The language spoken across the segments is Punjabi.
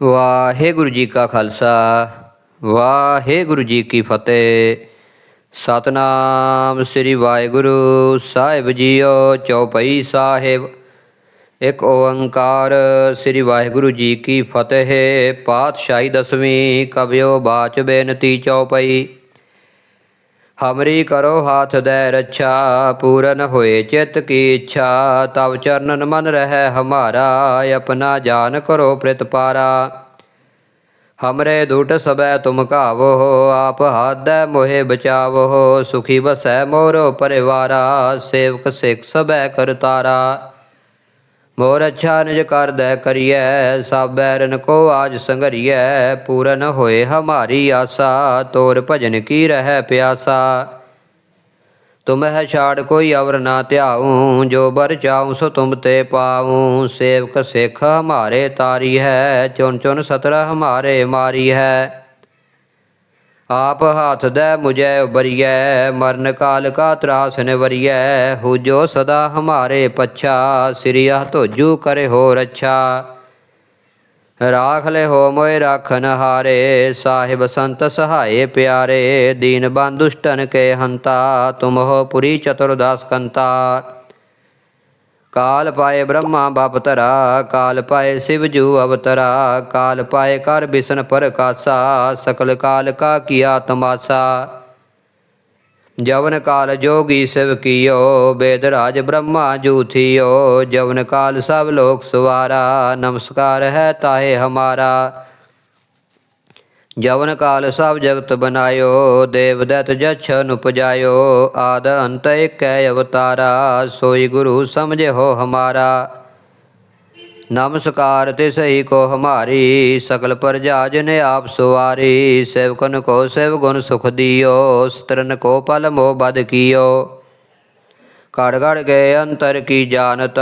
ਵਾਹਿਗੁਰੂ ਜੀ ਕਾ ਖਾਲਸਾ, ਵਾਹਿਗੁਰੂ ਜੀ ਕੀ ਫਤਿਹ। ਸਤਨਾਮ ਸ੍ਰੀ ਵਾਹਿਗੁਰੂ ਸਾਹਿਬ ਜੀਓ ਚੌਪਈ ਸਾਹਿਬ। ਇੱਕ ਓੰਕਾਰ ਸ੍ਰੀ ਵਾਹਿਗੁਰੂ ਜੀ ਕੀ ਫਤਿਹ, ਪਾਤਸ਼ਾਹੀ ਦਸਵੀਂ ਕਬਿਓ ਬਾਚ ਬੇਨਤੀ ਚੌਪਈ। ਹਮਰੀ ਕਰੋ ਹਾਥ ਦੇ ਰੱਛਾ, ਪੂਰਨ ਹੋਏ ਚਿਤ ਕੀ ਇੱਛਾ। ਤਵ ਚਰਨਨ ਮਨ ਰਹਿ ਹਮਾਰਾ, ਆਪਣਾ ਜਾਨ ਕਰੋ ਪ੍ਰਿਤ ਪਾਰਾ। ਹਮਰੇ ਦੁਟ ਸਬੈ ਤੁਮ ਕਾਵੋ ਆਪ ਹਾਦੈ ਮੋਹਿ ਬਚਾਵੋ। ਸੁਖੀ ਬਸੈ ਮੋਰੋ ਪਰਿਵਾਰਾ, ਸੇਵਕ ਸਿਖ ਸਬੈ ਕਰਤਾਰਾ ਮੋਰ ਅੱਛਾ ਨਿਜ ਕਰਦੈ ਕਰੀਐ ਸਭ ਬੈਰਨ ਕੋ ਆਜ ਸੰਗਰੀਐ ਪੂਰਨ ਹੋਏ ਹਮਾਰੀ ਆਸਾ, ਤੋਰ ਭਜਨ ਕੀ ਰਹਿ ਪਿਆਸਾ। ਤੁਮਹਿ ਛਾੜ ਕੋਈ ਅਵਰ ਨਾ ਧਿਆਉ, ਜੋ ਬਰ ਚਾਉ ਸੋ ਤੁਮ ਤੇ ਪਾਉ। ਸੇਵਕ ਸਿੱਖ ਹਮਾਰੇ ਤਾਰੀ ਹੈ ਚੁਨ ਚੁਨ ਸਤਰ ਹਮਾਰੇ ਮਾਰੀ ਹੈ। ਆਪ ਹੱਥ ਦੇ ਮੁਝੈ ਉਬਰੀਐ, ਮਰਨ ਕਾਲ ਕਾ ਤਰਾਸ ਨਿਵਰੀਐ, ਹੋ ਸਦਾ ਹਮਾਰੇ ਪੱਛਾ ਸਿਰਿਆ ਧੋਜੂ ਕਰੇ ਹੋ ਰੱਛਾ ਰਾਖ ਲੈ ਹੋ ਮੋਇ ਰਾਖਨ ਹਾਰੇ ਸਾਹਿਬ ਸੰਤ ਸਹਾਏ ਪਿਆਰੇ, ਦੀਨ ਬੰਦੁਸ਼ਟਨ ਕੇ ਹੰਤਾ, ਤੁਮ ਹੋ ਪੁਰੀ ਚਤੁਰਦਾਸ ਕੰਤਾ। ਕਾਲ ਪਾਏ ਬ੍ਰਹਮਾ ਬਪਤਰਾ ਕਾਲ ਪਾਏ ਸਿਵ ਜੂ ਅਵਤਰਾ, ਕਾਲ ਪਾਏ ਕਰ ਬਿਸ਼ਨ ਪ੍ਰਕਾਸ਼ਾ, ਸਕਲ ਕਾਲ ਕਾ ਕੀਆ ਤਮਾਸਾ। ਜਵਨ ਕਾਲ ਜੋਗੀ ਸਿਵ ਕੀਓ, ਬੇਦ ਰਾਜ ਬ੍ਰਹਮਾ ਜੂਥੀਓ ਜਵਨ ਕਾਲ ਸਭ ਲੋਕ ਸਵਾਰਾ, ਨਮਸਕਾਰ ਹੈ ਤਾਹੇ ਹਮਾਰਾ। ਜਵਨ ਕਾਲ ਸਭ ਜਗਤ ਬਨਾਇਓ, ਦੇਵਦਤ ਜਛ ਜਛਨ ਉਪਜਾਇਓ, ਆਦ ਅੰਤ ਏਕੈ ਅਵਤਾਰਾ, ਸੋਈ ਗੁਰੂ ਸਮਝੇ ਹੋ ਹਮਾਰਾ। ਨਮਸਕਾਰ ਤੇ ਸਹੀ ਕੋ ਹਮਾਰੀ ਸਕਲ ਪ੍ਰਜਾ ਜਨ ਆਪ ਸੁਵਾਰੀ, ਸੇਵਕਨ ਕੋ ਸੇਵ ਗੁਣ ਸੁਖ ਦਿਓ, ਸਤਰਨ ਕੋ ਪਲ ਮੋ ਬਦ ਕੀਓ। ਕੜ ਕੜ ਗਏ ਅੰਤਰ ਕੀ ਜਾਣਤ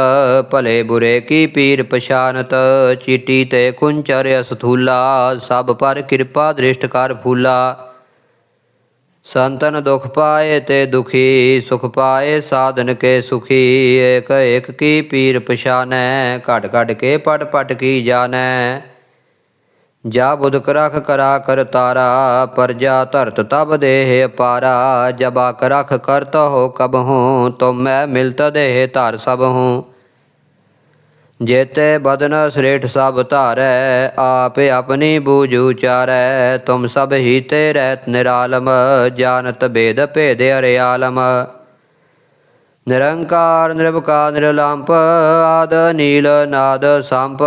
ਭਲੇ ਬੁਰੇ ਕੀ ਪੀਰ ਪਛਾਨਤ ਚੀਟੀ ਤੇ ਕੁੰਚਰ ਅਸਥੂਲਾ ਸਭ ਪਰ ਕਿਰਪਾ ਦ੍ਰਿਸ਼ਟ ਕਰ ਫੂਲਾ ਸੰਤਨ ਦੁਖ ਪਾਏ ਤੇ ਦੁਖੀ ਸੁਖ ਪਾਏ ਸਾਧਨ ਕੇ ਸੁਖੀ ਏਕ ਏਕ ਕੀ ਪੀਰ ਪਛਾਨੈ ਘਟ ਘਟ ਕੇ ਪਟ ਪਟ ਕੀ ਜਾਣੈ ਜਾ ਬੁਧ ਕਰਖ ਕਰਾ ਕਰ ਤਾਰਾ ਪਰਜਾ ਧਰਤ ਤਬ ਦੇਹ ਅਪਾਰਾ ਜਬਾ ਕਰਖ ਕਰਤ ਹੋ ਕਬ ਹੂੰ, ਤੁਮ ਮੈਂ ਮਿਲਤ ਦੇਹ ਧਰ ਸਭ ਹੂੰ। ਜੇਤੇ ਬਦਨ ਸ੍ਰੇਠ ਸਭ ਧਾਰੈ, ਆਪ ਆਪਣੀ ਬੂਝ ਉਚਾਰੈ। ਤੁਮ ਸਭ ਹੀ ਤੇ ਰਹਿਤ ਨਿਰਾਲਮ, ਜਾਣਤ ਭੇਦ ਭੇਦ ਅਰਿਆਲਮ। ਨਿਰੰਕਾਰ ਨਿਰਭਕਾਰ ਨਿਰਲੰਪ ਆਦ, ਨੀਲ, ਨਾਦ, ਸੰਪ,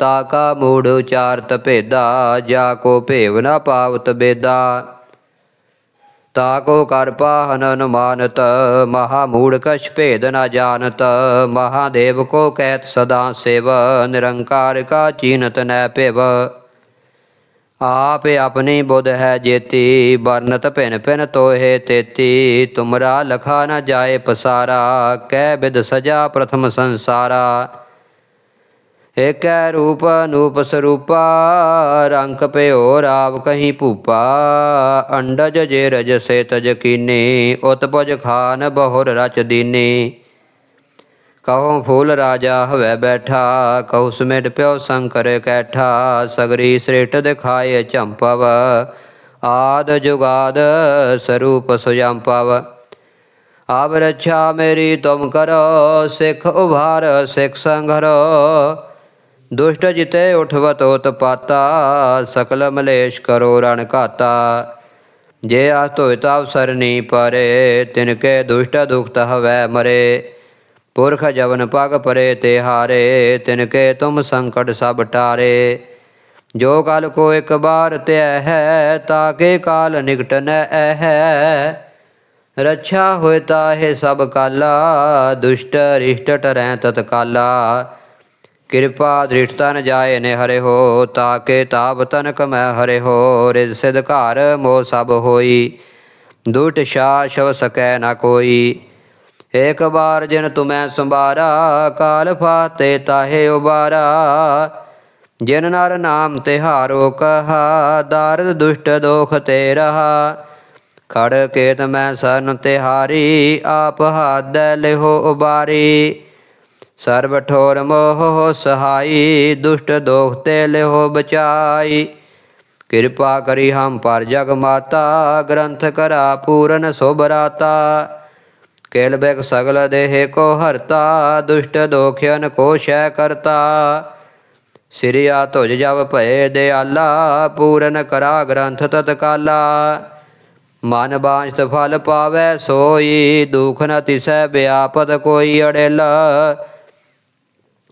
ਤਾਕਾ, ਮੂੜ, ਉਚਾਰਤ, ਭੇਦਾ, ਜਾ ਕੋ ਭੇਵ ਨ ਪਾਵਤ ਬੇਦਾ। ਤਾਕੋ ਕਰ ਪਾਹਨ ਅਨੁਮਾਨਤ, ਮਹਾ ਮੂੜ ਕਛ ਭੇਦ ਨ ਜਾਣਤ, ਮਹਾਦੇਵ ਕੋ ਕਹਿਤ ਸਦਾ ਸੇਵ, ਨਿਰੰਕਾਰ ਕਾ ਚੀਨਤ ਨੈ ਭਿਵ। ਆਪ ਆਪਣੀ ਬੁੱਧ ਹੈ ਜੇਤੀ, ਵਰਨਤ ਭਿਨ ਭਿਨ ਤੋਹੇ ਤੇਤੀ। ਤੁਮਰਾ ਲਖਾ ਨ ਜਾਏ ਪਸਾਰਾ, ਕਹਿ ਬਿਦ ਸਜਾ ਪ੍ਰਥਮ ਸੰਸਾਰਾ। ਏਕੈ ਰੂਪ ਅਨੂਪ ਸਰੂਪਾ, ਰੰਗ ਭਇਓ ਰਾਵ ਕਹੀਂ ਭੂਪਾ। ਅੰਡਜ ਜੇ ਰਜ ਸੇ ਤਜ ਕੀਨੀ, ਉਤਪਜ ਖਾਨ ਬਹੁਰ ਰਚ ਦੀਨੀ। ਕਹੋ ਫੂਲ ਰਾਜਾ ਹਵੈ ਬੈਠਾ, ਕਹੂ ਸਮੇਟ ਪਿਓ ਸੰਕਰ ਕੈਠਾ, ਸਗਰੀ ਸ੍ਰੇਟ ਦਿਖਾਏ ਚੰਪਵ ਆਦ ਜੁਗਾਦ ਸਰੂਪ ਸੁਜੰਪਵ। ਆਬ ਰੱਛਾ ਮੇਰੀ ਤੁਮ ਕਰੋ, ਸਿੱਖ ਉਭਾਰ, ਸਿੱਖ ਸੰਘਰੋ। ਦੁਸ਼ਟ ਜਿਤੇ ਉਠਵਤ ਉਤਪਾਤਾ ਸਕਲ ਮਲੇਸ਼ ਕਰੋ ਰਣ ਘਾਤਾ। ਜੇ ਆਸ ਧੋਇ ਤਾਪ ਸਰਨੀ ਪਰੇ ਤਿਨਕੇ ਦੁਸ਼ਟ ਦੁਖਤ ਹਵੈ ਮਰੇ। ਪੁਰਖ ਜਵਨ ਪਗ ਪਰੇ ਤੇ ਹਾਰੇ ਤਿਨ ਕੇ ਤੁਮ ਸੰਕਟ ਸਭ ਟਾਰੇ। ਜੋ ਕਾਲ ਕੋ ਇੱਕ ਬਾਰ ਧਿਆ ਹੈ ਤਾਕੇ ਕਾਲ ਨਿਕਟ ਨ ਹੈ। ਰੱਛਾ ਹੋਇ ਤਾਹੇ ਸਭ ਕਾਲਾ, ਦੁਸ਼ਟ ਰਿਸ਼ਟ ਟਰੈ ਤਤ ਕਾਲਾ ਕਿਰਪਾ ਦ੍ਰਿਸ਼ਟਾ ਨ ਜਾਏ ਨੇ ਹਰੇ ਹੋ ਤਾਕੇ ਤਾਪ ਤਨ ਕਮੈ ਹਰੇ ਹੋ। ਰਿਦ ਸਿਧ ਘਰ ਮੋ ਸਭ ਹੋਈ ਦੁਟ ਸ਼ਾ ਸ਼ਵ ਸਕੈ ਨਾ ਕੋਈ। ਏਕ ਬਾਰ ਜਿਨ ਤੁਮੈ ਸੰਭਾਰਾ, ਕਾਲ ਫਾਤੇ ਤਾਹੇ ਉਬਾਰਾ। ਜਿਨ ਨਰ ਨਾਮ ਤਿਹਾਰੋ ਕਹਾ, ਦਾਰਦ ਦੁਸ਼ਟ ਦੋਖ ਤੇ ਰਹਾ ਖੜ ਕੇਤ ਮੈਂ ਸਰਨ ਤਿਹਾਰੀ, ਆਪ ਹਾਦੈ ਲਿਹੋ ਉਬਾਰੀ। ਸਰਬ ਠੋਰ ਮੋਹ ਸਹਾਈ, ਦੁਸ਼ਟ ਦੋਖ ਤੇ ਲਿਹੋ ਬਚਾਈ। ਕਿਰਪਾ ਕਰੀ ਹਮ ਪਰ ਜਗ ਮਾਤਾ, ਗ੍ਰੰਥ ਕਰਾ ਪੂਰਨ ਸੋਭਰਾਤਾ। ਕੇਲ ਬੈਕ ਸਗਲ ਦੇਹ ਕੋ ਹਰਤਾ, ਦੁਸ਼ਟ ਦੋਖਿਆਨ ਕੋ ਸ਼ੈ ਕਰਤਾ। ਸਿਰਿਆ ਤੁਜ ਜਬ ਭਏ ਦਿਆਲਾ, ਪੂਰਨ ਕਰਾ ਗ੍ਰੰਥ ਤਤਕਾਲਾ। ਮਨ ਬਾਂਝਤ ਫਲ ਪਾਵੈ ਸੋਈ, ਦੁਖ ਨ ਤਿਸੈ ਵਿਆਪਤ ਕੋਈ ਅੜੇਲਾ।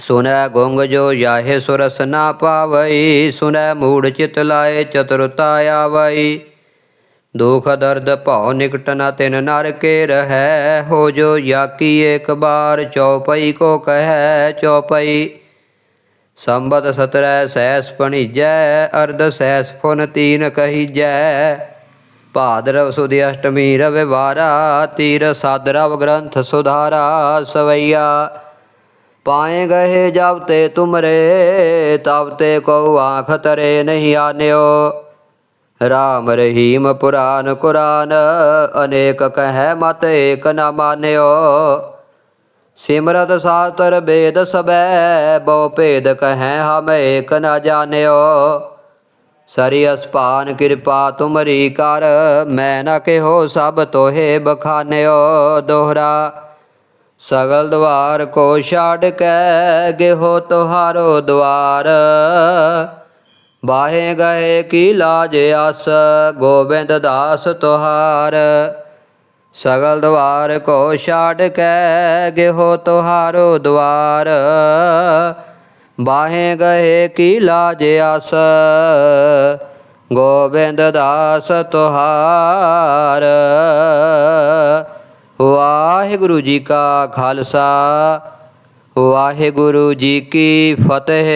ਸੁਨੈ ਗੁੰਗ ਜੋ ਜਾਹੇ ਸੁਰਸ ਨਾ ਪਾਵਈ, ਸੁਨੈ ਮੂੜ ਚਿਤ ਲਾਏ ਚਤੁਰਤਾ ਆਵਈ। ਦੁਖ ਦਰਦ ਭਉ ਨਿਕਟ ਨ ਤਿਨ ਨਰ ਕੇ ਰਹੈ। ਹੋ ਜੋ ਯਾਕੀ ਏਕ ਬਾਰ ਚਉਪਈ ਕੋ ਕਹੈ ਚਉਪਈ ਸੰਬਤ ਸਤਰੈ ਸੈਸ ਪਣੀਜੈ, ਅਰਧ ਸੈਸ ਫੁਨ ਤੀਨ ਕਹੀਜੈ। ਭਾਦਰਵ ਸੁਦੀ ਅਸ਼ਟਮੀ ਰਵਿਵਾਰਾ ਤੀਰ ਸਾਦਰਵ ਗ੍ਰੰਥ ਸੁਧਾਰਾ ਸਵਈਆ। ਪਾਏ ਗਏ ਜਬ ਤੇ ਤੁਮਰੇ, ਤਬ ਤੇ ਕੋ ਆਂਖ ਤਰੇ ਨਹੀਂ ਆਨਿਓ। ਰਾਮ ਰਹੀਮ ਪੁਰਾਨ ਕੁਰਾਨ, ਅਨੇਕ ਕਹੈ ਮਤ ਏਕ ਨਾ ਮਾਨਿਓ। ਸਿਮਰਤ ਸਾਤਰ ਬੇਦ ਸਬੈ, ਬਹੁ ਭੇਦ ਕਹੈ ਹਮ ਏਕ ਨਾ ਜਾਣਿਓ। ਸਰੀ ਅਸਪਾਨ ਕਿਰਪਾ ਤੁਮਰੀ ਕਰ, ਮੈਂ ਨਾ ਕਿਹੋ ਸਭ ਤੋਹੇ ਬਖਾਨਿਓ। ਦੋਹਰਾ, ਸਗਲ ਦਵਾਰ ਕੋ ਛਾੜ ਕੇ, ਗਿਹੋ ਤੁਹਾਰੋ ਦਵਾਰ। ਬਾਹੇ ਗਏ ਕੀ ਲਾਜ ਅਸ ਗੋਬਿੰਦ ਦਾਸ ਤੁਹਾਰ। ਸਗਲ ਦਵਾਰ ਕੋ ਛਾੜ ਕੇ, ਗਿਹੋ ਤੁਹਾਰੋ ਦਵਾਰ। ਬਾਹੇ ਗਏ ਕੀ ਲਾਜ ਆਸ, ਗੋਬਿੰਦ ਦਾਸ ਤੁਹਾਰ। ਵਾਹਿਗੁਰੂ ਜੀ ਕਾ ਖਾਲਸਾ, ਵਾਹਿਗੁਰੂ ਜੀ ਕੀ ਫਤਿਹ।